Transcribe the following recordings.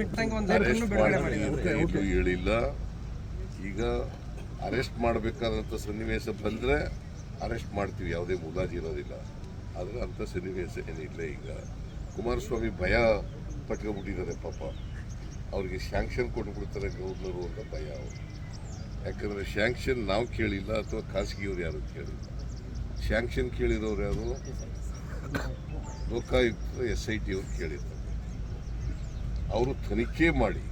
ಬಿಟ್ಟಂಗೆ ಒಂದು ಲೆಟರ್ನು ಬಿಡುಗಡೆ ಮಾಡಿದ್ದಾರೆ. ಹೇಳಿಲ್ಲ. ಈಗ ಅರೆಸ್ಟ್ ಮಾಡಬೇಕಾದಂಥ ಸನ್ನಿವೇಶ ಬಂದರೆ ಅರೆಸ್ಟ್ ಮಾಡ್ತೀವಿ ಯಾವುದೇ ಮುಲಾಜಿ ಇರೋದಿಲ್ಲ. ಆದರೆ ಅಂಥ ಸನ್ನಿವೇಶ ಏನಿಲ್ಲ ಈಗ. ಕುಮಾರಸ್ವಾಮಿ ಭಯ ಪಟ್ಕೊಂಡ್ಬಿಟ್ಟಿದ್ದಾರೆ ಪಾಪ. ಅವ್ರಿಗೆ ಶಾಂಕ್ಷನ್ ಕೊಟ್ಬಿಡ್ತಾರೆ ಗೌರ್ನರು ಅಂತ ಭಯ ಅವರು. ಯಾಕಂದರೆ ಶಾಂಕ್ಷನ್ ನಾವು ಕೇಳಿಲ್ಲ ಅಥವಾ ಖಾಸಗಿಯವ್ರು ಯಾರು ಕೇಳಿಲ್ಲ. ಶ್ಯಾಂಕ್ಷನ್ ಕೇಳಿರೋರು ಯಾರು? ಲೋಕಾಯುಕ್ತ ಎಸ್ ಐ ಟಿ ಅವ್ರು ಕೇಳಿರ್ತಾರೆ ಅವರು ತನಿಖೆ ಮಾಡಿ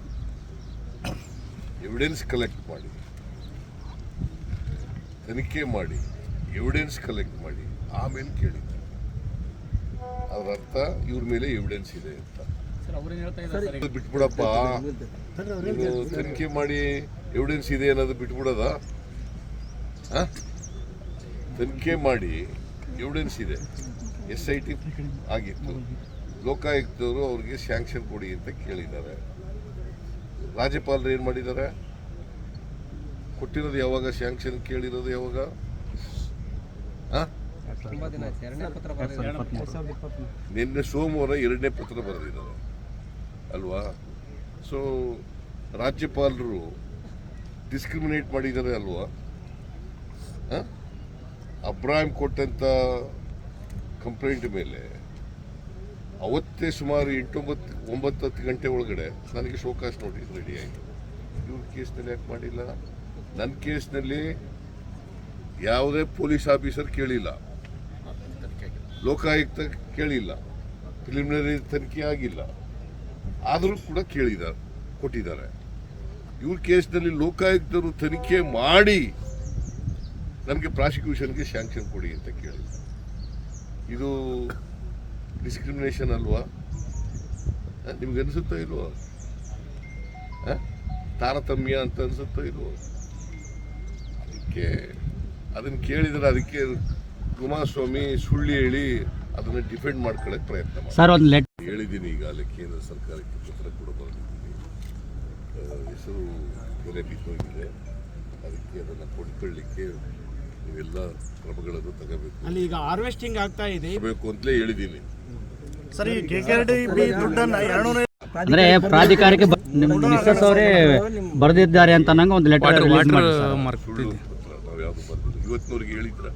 ಎವಿಡೆನ್ಸ್ ಕಲೆಕ್ಟ್ ಮಾಡಿ ತನಿಖೆ ಮಾಡಿ ಎವಿಡೆನ್ಸ್ ಕಲೆಕ್ಟ್ ಮಾಡಿ ಆಮೇಲೆ ಕೇಳಿದ್ದಾರೆ. ಅದರ ಅರ್ಥ ಇವ್ರ ಮೇಲೆ ಎವಿಡೆನ್ಸ್ ಇದೆ ಅಂತ. ಬಿಟ್ಬಿಡಪ್ಪ. ತನಿಖೆ ಮಾಡಿ ಎವಿಡೆನ್ಸ್ ಇದೆ ಅನ್ನೋದು ಬಿಟ್ಬಿಡೋದ? ತನಿಖೆ ಮಾಡಿ ಎವಿಡೆನ್ಸ್ ಇದೆ. ಎಸ್ ಐ ಟಿ ಆಗಿತ್ತು. ಲೋಕಾಯುಕ್ತವರು ಅವ್ರಿಗೆ ಸ್ಯಾಂಕ್ಷನ್ ಕೊಡಿ ಅಂತ ಕೇಳಿದ್ದಾರೆ. ರಾಜ್ಯಪಾಲರು ಏನು ಮಾಡಿದ್ದಾರೆ? ಕೊಟ್ಟಿರೋದು ಯಾವಾಗ? ಸ್ಯಾಂಕ್ಷನ್ ಕೇಳಿರೋದು ಯಾವಾಗ? ನಿನ್ನೆ ಸೋಮವಾರ ಎರಡನೇ ಪತ್ರ ಬರೆದಿದ್ದಾರೆ. ಅಲ್ವಾ? ಸೊ ರಾಜ್ಯಪಾಲರು ಡಿಸ್ಕ್ರಿಮಿನೇಟ್ ಮಾಡಿದ್ದಾರೆ ಅಲ್ವಾ? ಅಬ್ರಾಹಿಂ ಕೊಟ್ಟಂತ ಕಂಪ್ಲೇಂಟ್ ಮೇಲೆ ಅವತ್ತೇ ಸುಮಾರು ಎಂಟೊಂಬತ್ತು, ಒಂಬತ್ತು ಹತ್ತು ಗಂಟೆ ಒಳಗಡೆ ನನಗೆ ಶೋಕಾಸ್ ನೋಟಿಸ್ ರೆಡಿ ಆಯಿತು. ಇವ್ರ ಕೇಸ್ನಲ್ಲಿ ಯಾಕೆ ಮಾಡಿಲ್ಲ? ನನ್ನ ಕೇಸ್ನಲ್ಲಿ ಯಾವುದೇ ಪೊಲೀಸ್ ಆಫೀಸರ್ ಕೇಳಿಲ್ಲ. ಲೋಕಾಯುಕ್ತ ಕೇಳಿಲ್ಲ. ಪ್ರಿಲಿಮಿನರಿ ತನಿಖೆ ಆಗಿಲ್ಲ. ಆದರೂ ಕೂಡ ಕೇಳಿದ್ದಾರೆ ಕೊಟ್ಟಿದ್ದಾರೆ. ಇವ್ರ ಕೇಸ್ನಲ್ಲಿ ಲೋಕಾಯುಕ್ತರು ತನಿಖೆ ಮಾಡಿ ನಮಗೆ ಪ್ರಾಸಿಕ್ಯೂಷನ್ಗೆ ಶ್ಯಾಂಕ್ಷನ್ ಕೊಡಿ ಅಂತ ಕೇಳಿದ್ರು. ಇದು ಡಿಸ್ಕ್ರಿಮಿನೇಷನ್ ಅಲ್ವಾ? ನಿಮ್ಗೆ ಅನಿಸುತ್ತೋ ಇಲ್ವೋ? ತಾರತಮ್ಯ ಅಂತ ಅನಿಸುತ್ತೋ ಇಲ್ವೋ? ಅದಕ್ಕೆ ಅದನ್ನು ಕೇಳಿದ್ರೆ ಅದಕ್ಕೆ ಕುಮಾರಸ್ವಾಮಿ ಸುಳ್ಳು ಹೇಳಿ ಅದನ್ನು ಡಿಫೆಂಡ್ ಮಾಡ್ಕೊಳ್ಳೋಕೆ ಪ್ರಯತ್ನ ಮಾಡಿ ಸರ್ ಒಂದು ಲೆಟ್ ಹೇಳಿದ್ದೀನಿ ಈಗಾಗಲೇ ಕೇಂದ್ರ ಸರ್ಕಾರಕ್ಕೆ ಪತ್ರ ಕೂಡ ಬರೆದಿದ್ದೀನಿ. ಹೆಸರು ಬೆಲೆ ಬಿದ್ದೋಗಿದೆ. ಅದಕ್ಕೆ ಅದನ್ನು ಕೊಂಡ್ಕೊಳ್ಳಿಕ್ಕೆ ನೀವೆಲ್ಲ ಕ್ರಮಗಳನ್ನು ತಗೋಬೇಕು. ಅಲ್ಲಿ ಈಗ ಹಾರ್ವೆಸ್ಟಿಂಗ್ ಆಗ್ತಾ ಇದೆ. ಬೇಕು ಅಂತಲೇ ಹೇಳಿದ್ದೀನಿ ಸರ್ ಈ K K R D B ದುಡ್ಡನ್ನ ಎರಡ್ನೂರ ಅಂದ್ರೆ ಪ್ರಾಧಿಕಾರಕ್ಕೆ ನಿಮ್ಮ ಮಿಸ್ಸಸ್ ಅವರೇ ಬರೆದಿದ್ದಾರೆ ಅಂತ ನಂಗೆ ಒಂದು ಲೆಟರ್ ಇವತ್ತಿನವ್ರಿಗೆ ಹೇಳಿದ್ರ.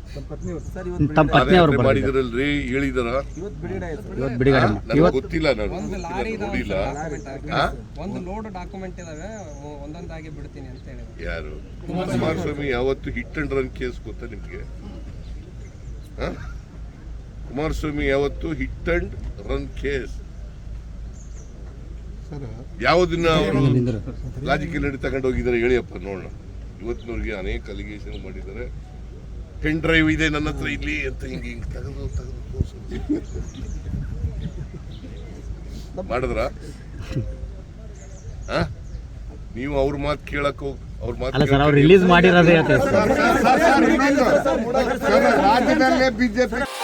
ತಮ್ಮ ಪತ್ನಿ ಅವರು ಮಾಡಿದ್ರಲ್ರಿ ಹೇಳಿದಾರ. ಇವತ್ತು ಬಿಡುಗಡೆ ನನಗೆ ಗೊತ್ತಿಲ್ಲ ನಾನು. ಒಂದು ಗೊತ್ತಿಲ್ಲ, ಲಾರಿ ನೋಡಿಲ್ಲ. ಡಾಕ್ಯುಮೆಂಟ್ ಒಂದು ಲೋಡ್ ಡಾಕ್ಯುಮೆಂಟ್ ಇದಾವೆ. ಒಂದೊಂದಾಗಿ ಬಿಡ್ತೀನಿ ಅಂತ ಹೇಳಿದ್ರು. ಯಾರು? ಕುಮಾರಸ್ವಾಮಿ ಯಾವತ್ತು ಹಿಟ್ ಅಂಡ್ ರನ್ ಕೇಸ್ ಗೊತ್ತಾ ನಿಮಗೆ? ಕುಮಾರಸ್ವಾಮಿ ಯಾವತ್ತು ಹಿಟ್ ಅಂಡ್ ರನ್ ಕೇಸ್ ಯಾವುದನ್ನ ಅವರು ಲಾಜಿಕಲ್ ನಡಿ ತಗೊಂಡು ಹೋಗಿದ್ದಾರೆ ಹೇಳಿಯಪ್ಪ ನೋಡೋಣ ಇವತ್ತಿನವರಿಗೆ ಅನೇಕ ಅಲಿಗೇಷನ್ ಮಾಡಿದ್ದಾರೆ ಪೆನ್ ಡ್ರೈವ್ ಇದೆ ನನ್ನ ಹತ್ರ ಇಲ್ಲಿ ಅಂತ ಹಿಂಗೆ ಹಿಂಗೆ ತೆಗೆದು ತೆಗೆದು ಮಾಡಿದ್ರ ಆ? ನೀವು ಅವ್ರ ಮಾತು ಕೇಳಕ್ ಹೋಗಿ ಅವ್ರ ಮಾತು ಅಲ್ಲ ಸರ್ ಅವ್ರು ರಿಲೀಸ್ ಮಾಡಿರೋದೇ ರಾಜ್ಯದಲ್ಲೇ ಬಿಜೆಪಿ